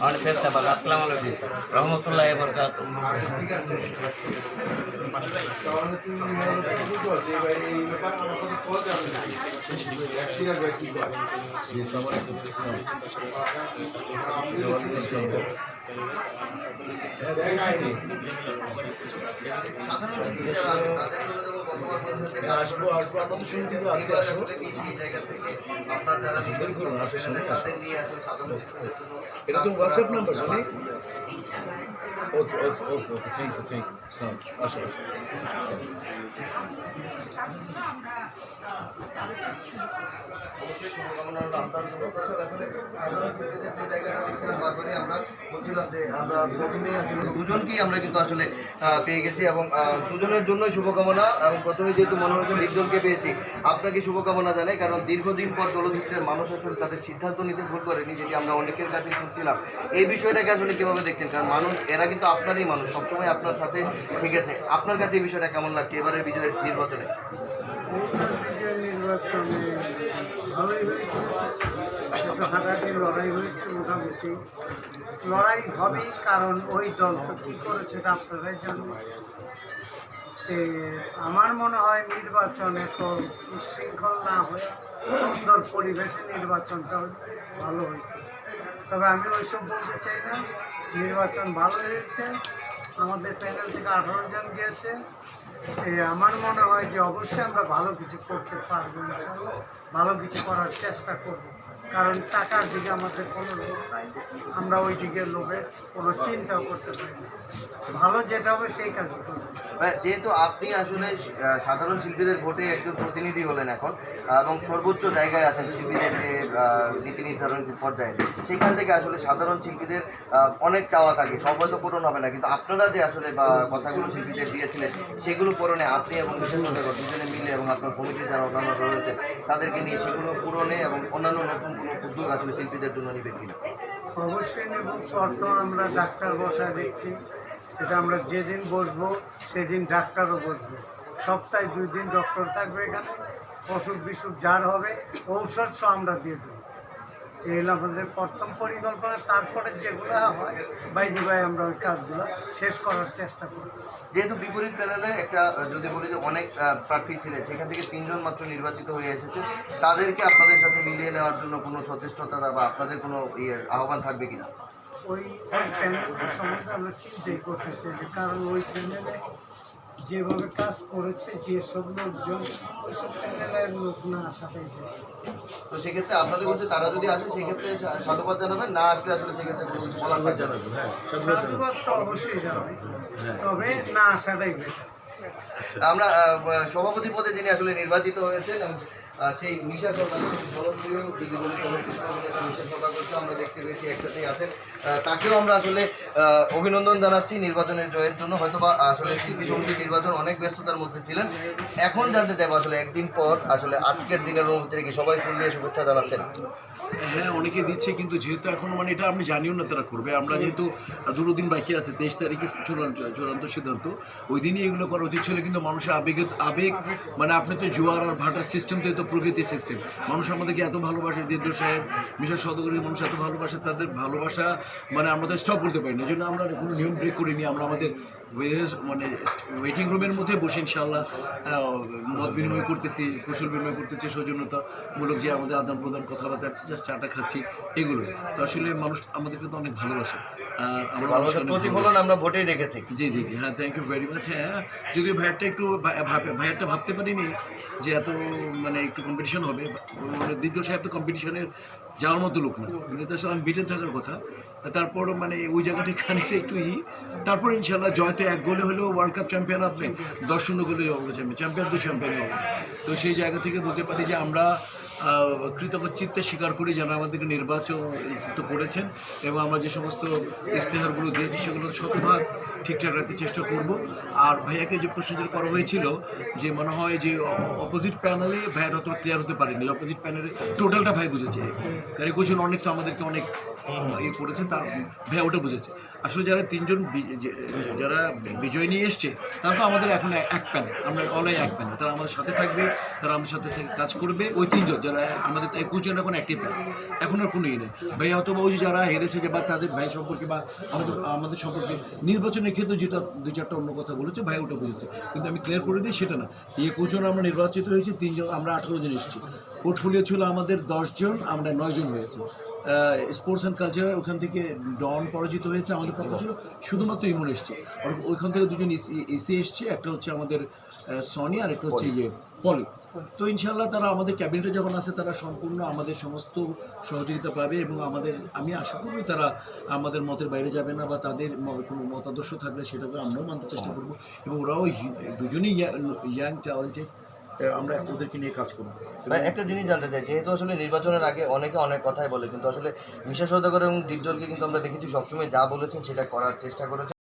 আমাদের ফেরতে পাক আসসালামু আলাইকুম রহমতুল্লাহ বরকাত। আসব আসব আমরা তো শুনে কিন্তু আসি আসব বের করুন আসো শুনে আসো এটা তো হোয়াটসঅ্যাপ নাম্বার শুনি okay okay okay okay thank you thank you সালাম আসো আসো। দুজনকেই আমরা কিন্তু আসলে পেয়ে গেছি এবং দুজনের জন্যই শুভকামনা এবং প্রথমে যেহেতু মনোরঞ্জন লিপজনকে পেয়েছি, আপনাকে শুভকামনা জানাই, কারণ দীর্ঘদিন পর চলচ্চিত্রের মানুষ আসলে তাদের সিদ্ধান্ত নিতে ভুল করেনি, যেটি আমরা অনেকের কাছে শুনছিলাম। এই বিষয়টাকে আসলে কীভাবে দেখছেন? কারণ মানুষ, এরা কিন্তু আপনারই মানুষ, সবসময় আপনার সাথে থেকেছে আপনার কাছে এই বিষয়টা কেমন লাগছে? এবারের বিজয়ের নির্বাচনে। নির্বাচনে ভালোই হয়েছে একটু হাঁটাহাঁটি লড়াই হয়েছে মোটামুটি লড়াই হবেই কারণ ওই দল তো কী করেছে এটা আপনারাই জানেন আমার মনে হয় নির্বাচন এত উচ্ছৃঙ্খল না হয়ে সুন্দর পরিবেশে নির্বাচনটা ভালো হয়েছে। তবে আমি ওইসব বলতে চাই না নির্বাচন ভালো হয়েছে আমাদের প্যানেল থেকে আঠারো জন গিয়েছে। আমার মনে হয় যে অবশ্যই আমরা ভালো কিছু করতে পারব ভালো কিছু করার চেষ্টা করব। কারণ টাকার দিকে আমাদের কোনো লোভ নাই। আমরা ওই দিকে লোভে কোনো চিন্তাও করতে পারি ভালো যেটা হবে সেই কাজ করব। যেহেতু আপনি আসলে সাধারণ শিল্পীদের ভোটে একজন প্রতিনিধি হলেন এখন এবং সর্বোচ্চ জায়গায় আছেন শিল্পীদের যে নীতি নির্ধারণ পর্যায়ে, সেখান থেকে আসলে সাধারণ শিল্পীদের অনেক চাওয়া থাকে। সব হয়তো পূরণ হবে না, কিন্তু আপনারা যে আসলে কথাগুলো শিল্পীদের দিয়েছিলেন, সেগুলো পূরণে আপনি এবং বিশেষ সদাগর দুজনে মিলে এবং আপনার কমিটির যারা অন্যান্য রয়েছে, তাদেরকে নিয়ে সেগুলো পূরণে এবং অন্যান্য নতুন কোনো উদ্যোগ আসলে শিল্পীদের জন্য নেবেন কিনা? অবশ্যই নেব অর্থ আমরা ডাক্তার বসায় দেখছি এটা আমরা যেদিন বসবো, সেদিন ডাক্তারও বসবো। সপ্তাহে দুই দিন ডক্টর থাকবে এখানে, অসুখ বিসুখ যার হবে, ঔষধ সহ আমরা দিয়ে দেবো। এই হলো আমাদের প্রথম পরিকল্পনা, তারপরে যেগুলো হয় বাইদি ভাই আমরা ওই কাজগুলো শেষ করার চেষ্টা করি যেহেতু বিপরীত প্যানেলে একটা, যদি বলি যে অনেক প্রার্থী ছিলেন, সেখান থেকে তিনজন মাত্র নির্বাচিত হয়ে এসেছে তাদেরকে আপনাদের সাথে মিলিয়ে নেওয়ার জন্য কোনো সচেষ্টতা বা আপনাদের কোনো ইয়ে আহ্বান থাকবে কিনা? ওই প্যানেলের সম্বন্ধে আমরা চিন্তাই করতে চাই। কারণ ওই প্যানেলে যেভাবে কাজ করেছে যেসব লোকজন ওইসব প্যানেলের লোক না আসাটাই ভালো। তো সেক্ষেত্রে আপনাদের বলছে তারা যদি আসে সেক্ষেত্রে সাধুবাদ জানাবেন না আসলে আসলে সেক্ষেত্রে কোনো কিছু বলার না। জানাব হ্যাঁ সাধুবাদ তো অবশ্যই যাবে তবে না আসাটাই বেটার আমরা সভাপতি পদে যিনি আসলে নির্বাচিত হয়েছেন সেই মিশা সরকার জনপ্রিয় যদি বলি চলচ্চিত্র মিশা সরকার আমরা দেখতে পেয়েছি একসাথেই আছেন। তাকেও আমরা আসলে অভিনন্দন জানাচ্ছি নির্বাচনের জয়ের জন্য। হয়তো বা আসলে শিল্পী সমিতির নির্বাচন অনেক ব্যস্ততার মধ্যে ছিলেন। এখন জানতে চাইব আসলে একদিন পর আসলে আজকের দিনের অনুভূতি কি? সবাই ফুল দিয়ে শুভেচ্ছা জানাচ্ছেন। হ্যাঁ অনেকে দিচ্ছে কিন্তু যেহেতু এখন মানে এটা আমি জানিও না তারা করবে। আমরা যেহেতু দুটো দিন বাকি আছে তেইশ তারিখে চূড়ান্ত চূড়ান্ত সিদ্ধান্ত। ওই দিনই এগুলো করা উচিত ছিল কিন্তু মানুষের আবেগে আবেগ মানে আপনি তো জোয়ার আর ভাটার সিস্টেম তো এত প্রকৃতির সিস্টেম মানুষ আমাদেরকে এত ভালোবাসে দেদ্র সাহেব মিশর সদগরের মানুষ এত ভালোবাসে তাদের ভালোবাসা মানে আমরা তো স্টপ করতে পারি না এই জন্য আমরা কোনো নিয়ম ব্রেক করিনি। আমরা আমাদের মানে ওয়েটিং রুমের মধ্যে বসে ইনশাল্লাহ মত বিনিময় করতেছি, কৌশল বিনিময় করতেছি, সৌজন্যতামূলক যে আমাদের আদান প্রদান কথাবার্তা জাস্ট চাটা খাচ্ছি এগুলো তো আসলে মানুষ আমাদেরকে তো অনেক ভালোবাসে। প্রতিফলন আমরা ভোটেই দেখেছি। জি জি জি হ্যাঁ থ্যাংক ইউ ভেরি মাচ হ্যাঁ যদিও ভাইয়ারটা একটু ভাইয়ারটা ভাবতে পারিনি যে এত মানে একটু কম্পিটিশন হবে মানে দ্বিতীয় সাহেব তো কম্পিটিশনের যাওয়ার মতো লোক না। তো আসলে আমি বিটে থাকার কথা। তারপর মানে ওই জায়গাটি খানিকটা একটু ই। তারপর ইনশাল্লাহ জয়তে এক গোলে হলেও ওয়ার্ল্ড কাপ চ্যাম্পিয়ন আপনি দশ শূন্য গোলে হবে চ্যাম্পিয়ন দু চ্যাম্পিয়ন তো সেই জায়গা থেকে বলতে পারি যে আমরা আহ, কৃতজ্ঞ চিত্তে স্বীকার করি যারা আমাদেরকে নির্বাচিত করেছেন এবং আমরা যে সমস্ত ইশতেহারগুলো দিয়েছি সেগুলো শতভাগ ঠিকঠাক রাখতে চেষ্টা করব। আর ভাইয়াকে যে প্রশ্ন যেটা করা হয়েছিল যে মনে হয় যে অপোজিট প্যানেলে ভাইয়ার অত ক্লিয়ার হতে পারেনি অপোজিট প্যানেলে টোটালটা ভাই বুঝেছে। কারণ কোচন অনেক তো আমাদেরকে অনেক ইয়ে করেছে, তার ভাইয়া ওটা বুঝেছে। আসলে যারা তিনজন যারা বিজয় নিয়ে এসছে, তারা তো আমাদের এখন এক- প্যানেল আমরা অলাই এক প্যানেল তারা আমাদের সাথে থাকবে, তারা আমাদের সাথে থেকে কাজ করবে, ওই তিনজন যারা আমাদের একুশ জন এখন একটি প্যানেল এখন আর কোনো ইয়ে নেই। ভাইয়া হয়তো বা ওই যারা হেরেছে যে বা তাদের ভাই সম্পর্কে বা আমাদের আমাদের সম্পর্কে নির্বাচনের ক্ষেত্রে যেটা দুই চারটা অন্য কথা বলেছে, ভাই ওটা বুঝেছে। কিন্তু আমি ক্লিয়ার করে দিই সেটা না। একুশ জন আমরা নির্বাচিত হয়েছি, তিনজন, আমরা আঠেরো জন এসেছি। পোর্টফোলিও ছিল আমাদের দশজন আমরা নয়জন হয়েছে। স্পোর্টস অ্যান্ড কালচার ওখান থেকে ডন পরাজিত হয়েছে আমাদের পক্ষ ছিল। শুধুমাত্র ইমন এসছে। ওইখান থেকে দুজন এসে এসছে। একটা হচ্ছে আমাদের সনি আর একটা হচ্ছে ইয়ে পলি তো ইনশাল্লাহ তারা আমাদের ক্যাবিনেটে যখন আসে তারা সম্পূর্ণ আমাদের সমস্ত সহযোগিতা পাবে এবং আমাদের আমি আশা করব তারা আমাদের মতের বাইরে যাবে না বা তাদের কোনো মতাদর্শ থাকলে সেটাকে আমরাও মানতে চেষ্টা করব। এবং ওরাও দুজনেই ইয়াং ট্যালেন্টে আমরা ওদেরকে নিয়ে কাজ করি ভাই, একটা জিনিস জানতে চাই যেহেতু আসলে নির্বাচনের আগে অনেকে অনেক কথাই বলে কিন্তু আসলে মিশা সৌদাগর এবং ডিপজলকে কিন্তু আমরা দেখেছি সবসময় যা বলেছেন সেটা করার চেষ্টা করেছেন।